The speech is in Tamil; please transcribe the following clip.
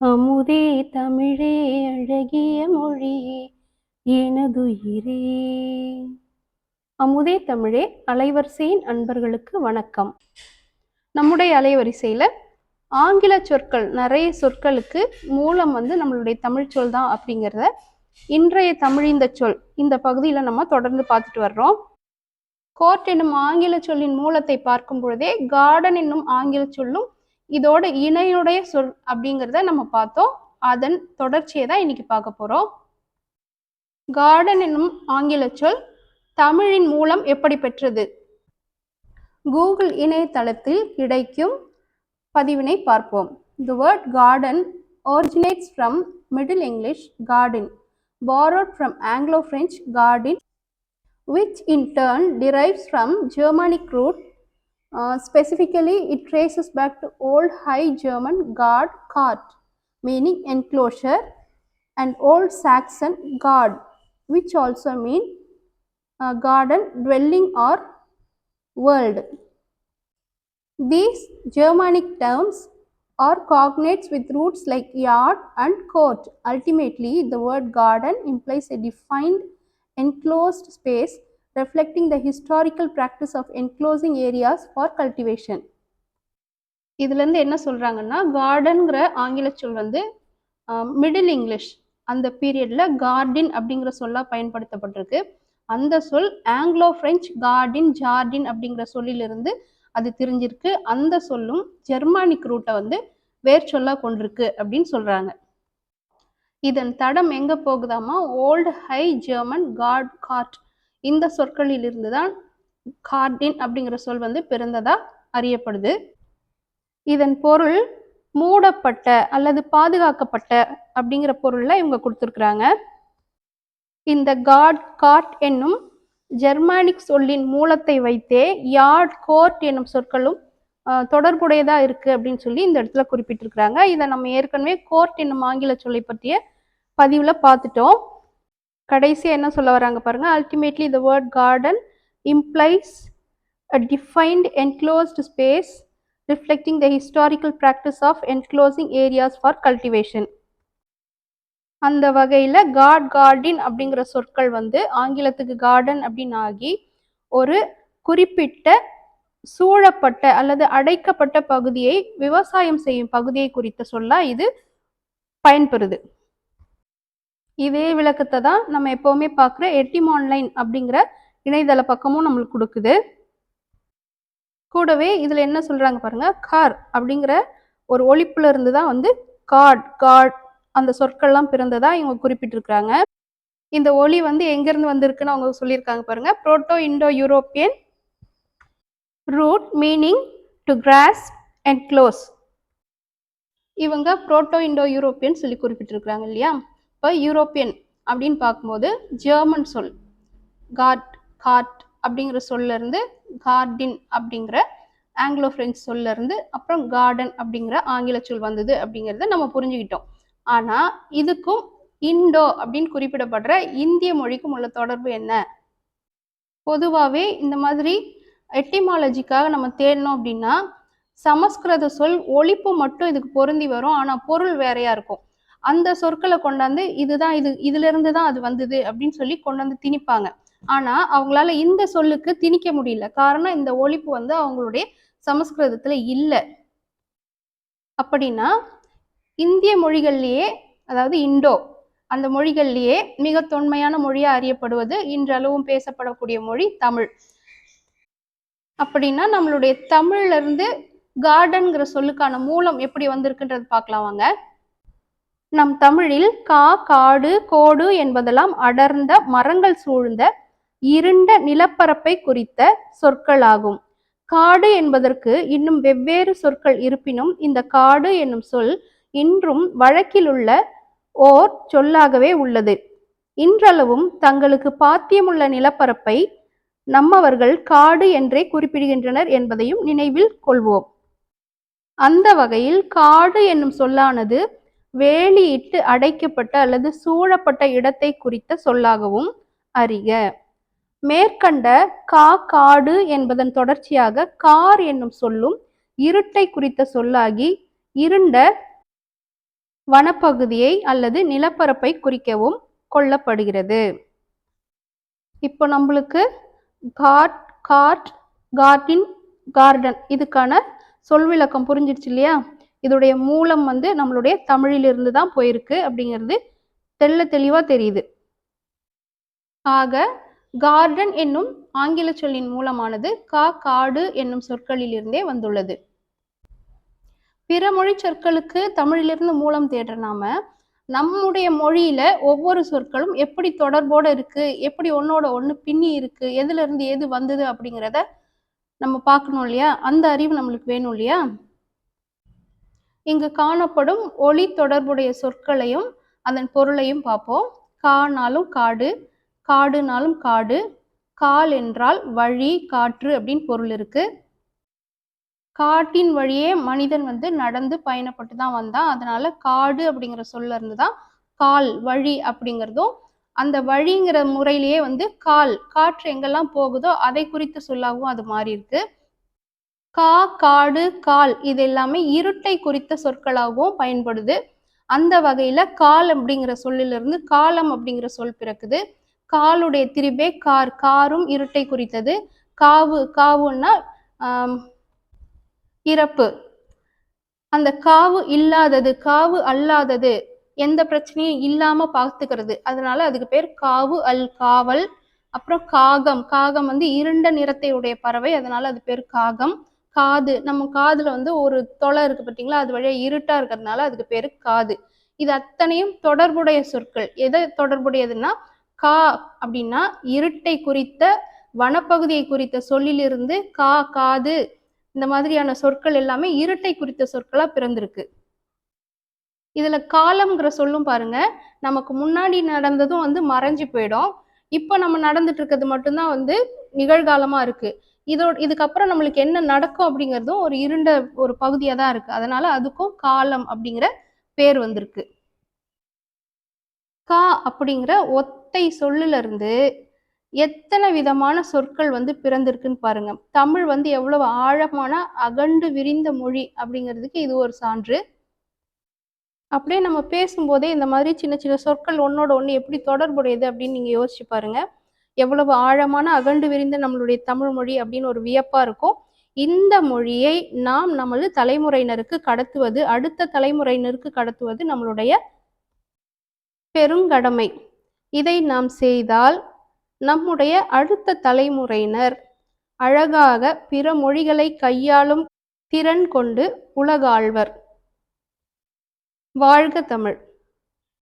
அமுதே தமிழே அழகிய மொழியே எனதுயிரே. அமுதே தமிழே அலைவரிசையின் அன்பர்களுக்கு வணக்கம். நம்முடைய அலைவரிசையில் ஆங்கில சொற்கள் நிறைய சொற்களுக்கு மூலம் வந்து நம்மளுடைய தமிழ் சொல் தான் அப்படிங்கிறத இன்றைய தமிழிந்த சொல் இந்த பகுதியில் நம்ம தொடர்ந்து பார்த்துட்டு வர்றோம். கோர்ட் என்னும் ஆங்கில சொல்லின் மூலத்தை பார்க்கும் பொழுதே கார்டன் என்னும் ஆங்கில சொல்லும் இதோட இணையுடைய சொல் அப்படிங்கிறத நம்ம பார்த்தோம். அதன் தொடர்ச்சியை தான் இன்னைக்கு பார்க்க போறோம். கார்டன் என்னும் ஆங்கில சொல் தமிழின் மூலம் எப்படி பெற்றது? கூகுள் இணையதளத்தில் கிடைக்கும் பதிவினை பார்ப்போம். The word garden originates from Middle English garden, borrowed from Anglo-French garden, which in turn derives from Germanic root Uh, specifically, it traces back to Old High German Gard, Kart, meaning enclosure, and Old Saxon Gard, which also mean uh, garden, dwelling, or world. These Germanic terms are cognates with roots like yard and court. Ultimately, the word garden implies a defined enclosed space reflecting the historical practice of enclosing areas for cultivation. இதுலேருந்து என்ன சொல்கிறாங்கன்னா கார்டனுங்கிற ஆங்கில சொல் வந்து மிடில் இங்கிலீஷ் அந்த பீரியடில் கார்டின் அப்படிங்கிற சொல்லாக பயன்படுத்தப்பட்டிருக்கு. அந்த சொல் ஆங்கிலோ ஃப்ரெஞ்ச் கார்டின் ஜார்டின் அப்படிங்கிற சொல்லிலிருந்து அது தெரிஞ்சிருக்கு. அந்த சொல்லும் ஜெர்மானிக் ரூட்டை வந்து வேர் சொல்லாக கொண்டிருக்கு அப்படின்னு சொல்கிறாங்க இதன் தடம் எங்கே போகுதாமா? Old high German gart gart இந்த சொற்களிலிருந்து தான் கார்டின் அப்படிங்கிற சொல் வந்து பிறந்ததா அறியப்படுது. இதன் பொருள் மூடப்பட்ட அல்லது பாதுகாக்கப்பட்ட அப்படிங்கிற பொருள்ல இவங்க கொடுத்துருக்குறாங்க. இந்த காட் காட் என்னும் ஜெர்மானிக் சொல்லின் மூலத்தை வைத்தே யார்ட் கோர்ட் என்னும் சொற்களும் தொடர்புடையதா இருக்கு அப்படின்னு சொல்லி இந்த இடத்துல குறிப்பிட்டிருக்கிறாங்க. இதை நம்ம ஏற்கனவே கோர்ட் என்னும் ஆங்கில சொல்லை பற்றிய பதிவுல பார்த்துட்டோம். கடைசியாக என்ன சொல்ல வராங்க பாருங்க ultimately the word garden implies a defined enclosed space reflecting the historical practice of enclosing areas for cultivation அந்த வகையில் காட் கார்டின் அப்படிங்கிற சொற்கள் வந்து ஆங்கிலத்துக்கு கார்டன் அப்படின்னு ஆகி ஒரு குறிப்பிட்ட சூழப்பட்ட அல்லது அடைக்கப்பட்ட பகுதியை விவசாயம் செய்யும் பகுதியை குறித்த சொல்ல இது பயன்பெறுது இதே விளக்கத்தை தான் நம்ம எப்போவுமே பார்க்குற எட்டிம் ஆன்லைன் அப்படிங்கிற இணையதள பக்கமும் நம்மளுக்கு கொடுக்குது. கூடவே இதில் என்ன சொல்கிறாங்க பாருங்கள் கார் அப்படிங்கிற ஒரு ஒழிப்புல இருந்து தான் வந்து காட் காட் அந்த சொற்கள்லாம் பிறந்ததாக இவங்க குறிப்பிட்டிருக்கிறாங்க. இந்த ஒளி வந்து எங்கேருந்து வந்திருக்குன்னு அவங்க சொல்லியிருக்காங்க பாருங்க. Proto Indo European root meaning to grasp and close இவங்க புரோட்டோ இண்டோ யூரோப்பியன் சொல்லி குறிப்பிட்டிருக்கிறாங்க இல்லையா? இப்போ யூரோப்பியன் அப்படின்னு பார்க்கும்போது ஜெர்மன் சொல். காட் காட் அப்படிங்கிற சொல்லிருந்து கார்டின் அப்படிங்கிற ஆங்கிலோ ஃப்ரெஞ்ச் சொல்லிருந்து அப்புறம் கார்டன் அப்படிங்கிற ஆங்கில சொல் வந்தது அப்படிங்கிறத நம்ம புரிஞ்சுக்கிட்டோம். ஆனால் இதுக்கும் இண்டோ அப்படின்னு குறிப்பிடப்படுற இந்திய மொழிக்கும் உள்ள தொடர்பு என்ன? பொதுவாகவே இந்த மாதிரி எட்டிமாலஜிக்காக நம்ம தேடணும் அப்படின்னா சமஸ்கிருத சொல் ஒழிப்பு மட்டும் இதுக்கு பொருந்தி வரும் ஆனால் பொருள் வேறையா இருக்கும். அந்த சொற்களை கொண்டாந்து இதுதான் இது இதுல இருந்து தான் அது வந்தது அப்படின்னு சொல்லி கொண்டாந்து திணிப்பாங்க. ஆனா அவங்களால இந்த சொல்லுக்கு திணிக்க முடியல. காரணம் இந்த ஒழிப்பு வந்து அவங்களுடைய சமஸ்கிருதத்துல இல்லை. அப்படின்னா இந்திய மொழிகள்லயே அதாவது இண்டோ அந்த மொழிகள்லயே மிக தொன்மையான மொழியா அறியப்படுவது இன்றளவும் பேசப்படக்கூடிய மொழி தமிழ். அப்படின்னா நம்மளுடைய தமிழ்ல இருந்து கார்டன்கிற சொல்லுக்கான மூலம் எப்படி வந்திருக்குன்றது பார்க்கலாம் வாங்க. நம் தமிழில் கா காடு கோடு என்பதெல்லாம் அடர்ந்த மரங்கள் சூழ்ந்த இருண்ட நிலப்பரப்பை குறித்த சொற்களாகும். காடு என்பதற்கு இன்னும் வெவ்வேறு சொற்கள் இருப்பினும் இந்த காடு என்னும் சொல் இன்றும் வழக்கிலுள்ள ஓர் சொல்லாகவே உள்ளது. இன்றளவும் தங்களுக்கு பாத்தியமுள்ள நிலப்பரப்பை நம்மவர்கள் காடு என்றே குறிப்பிடுகின்றனர் என்பதையும் நினைவில் கொள்வோம். அந்த வகையில் காடு என்னும் சொல்லானது வேலியிட்டு அடைக்கப்பட்ட அல்லது சூழப்பட்ட இடத்தை குறித்த சொல்லாகவும் அறிக. மேற்கண்ட கா காடு என்பதன் தொடர்ச்சியாக கார் என்னும் சொல்லும் இருட்டை குறித்த சொல்லாகி இருண்ட வனப்பகுதியை அல்லது நிலப்பரப்பை குறிக்கவும் கொள்ளப்படுகிறது. இப்போ நம்மளுக்கு காட் காட் கார்டின் கார்டன் இதுக்கான சொல் விளக்கம் புரிஞ்சிடுச்சு இல்லையா? இதோடைய மூலம் வந்து நம்மளுடைய தமிழிலிருந்து தான் போயிருக்கு அப்படிங்கிறது தெல்ல தெளிவா தெரியுது. ஆக கார்டன் என்னும் ஆங்கில சொல்லின் மூலமானது கா காடு என்னும் சொற்களிலிருந்தே வந்துள்ளது. பிற மொழி சொற்களுக்கு தமிழிலிருந்து மூலம் தேடுற நாம நம்முடைய மொழியில ஒவ்வொரு சொற்களும் எப்படி தொடர்போட இருக்கு எப்படி ஒன்னோட ஒண்ணு பின்னி இருக்கு எதுல இருந்து எது வந்தது அப்படிங்கிறத நம்ம பார்க்கணும் இல்லையா? அந்த அறிவு நம்மளுக்கு வேணும் இல்லையா? இங்கு காணப்படும் ஒளி தொடர்புடைய சொற்களையும் அதன் பொருளையும் பார்ப்போம். கானாலும் காடு காடுனாலும் காடு கால் என்றால் வழி காற்று அப்படின்னு பொருள் இருக்கு. காட்டின் வழியே மனிதன் வந்து நடந்து பயணப்பட்டு தான் வந்தான். அதனால காடு அப்படிங்கிற சொல்ல இருந்து தான் கால் வழி அப்படிங்கிறதும் அந்த வழிங்கிற முறையிலேயே வந்து கால் காற்று எங்கெல்லாம் போகுதோ அதை குறித்து சொல்லாகவும் அது மாறி இருக்கு. கா காடு கால் இது எல்லாமே இருட்டை குறித்த சொற்களாகவும் பயன்படுது. அந்த வகையில கால் அப்படிங்கிற சொல்லிலிருந்து காலம் அப்படிங்கிற சொல் பிறக்குது. காலுடைய திரிபே கார் காரும் இருட்டை குறித்தது. காவு காவுன்னா இறப்பு. அந்த காவு இல்லாதது காவு அல்லாதது எந்த பிரச்சனையும் இல்லாம பார்த்துக்கிறது. அதனால அதுக்கு பேர் காவு அல் காவல். அப்புறம் காகம் காகம் வந்து இருண்ட நிறத்தை உடைய பறவை. அதனால அது பேர் காகம். காது நம்ம காதுல வந்து ஒரு தொலை இருக்கு பார்த்தீங்களா? அது வழியா இருட்டா இருக்கிறதுனால அதுக்கு பேரு காது. இது அத்தனையும் தொடர்புடைய சொற்கள். எதை தொடர்புடையதுன்னா கா அப்படின்னா இருட்டை குறித்த வனப்பகுதியை குறித்த சொல்லிலிருந்து கா காது இந்த மாதிரியான சொற்கள் எல்லாமே இருட்டை குறித்த சொற்களா பிறந்திருக்கு. இதுல காலம்ங்கிற சொல்லும் பாருங்க நமக்கு முன்னாடி நடந்ததும் வந்து மறைஞ்சு போயிடும். இப்போ நம்ம நடந்துட்டு இருக்கிறது மட்டும்தான் வந்து நிகழ்காலமா இருக்கு. இதோட இதுக்கப்புறம் நம்மளுக்கு என்ன நடக்கும் அப்படிங்கிறதும் ஒரு இருண்ட ஒரு பகுதியாக தான் இருக்கு. அதனால அதுக்கும் காலம் அப்படிங்கிற பேர் வந்திருக்கு. கா அப்படிங்கிற ஒத்தை சொல்லுல இருந்து எத்தனை விதமான சொற்கள் வந்து பிறந்திருக்குன்னு பாருங்க. தமிழ் வந்து எவ்வளவு ஆழமான அகண்டு விரிந்த மொழி அப்படிங்கிறதுக்கு இது ஒரு சான்று. அப்படியே நம்ம பேசும்போதே இந்த மாதிரி சின்ன சின்ன சொற்கள் ஒன்னோட ஒன்று எப்படி தொடர்புடையது அப்படின்னு நீங்க யோசிச்சு பாருங்க. எவ்வளவு ஆழமான அகண்டு விரிந்த நம்மளுடைய தமிழ் மொழி அப்படின்னு ஒரு வியப்பா இருக்கும். இந்த மொழியை நாம் நமது தலைமுறையினருக்கு கடத்துவது அடுத்த தலைமுறையினருக்கு கடத்துவது நம்மளுடைய பெருங்கடமை. இதை நாம் செய்தால் நம்முடைய அடுத்த தலைமுறையினர் அழகாக பிற மொழிகளை கையாளும் திறன் கொண்டு உலகாழ்வர் வாழ்க தமிழ்.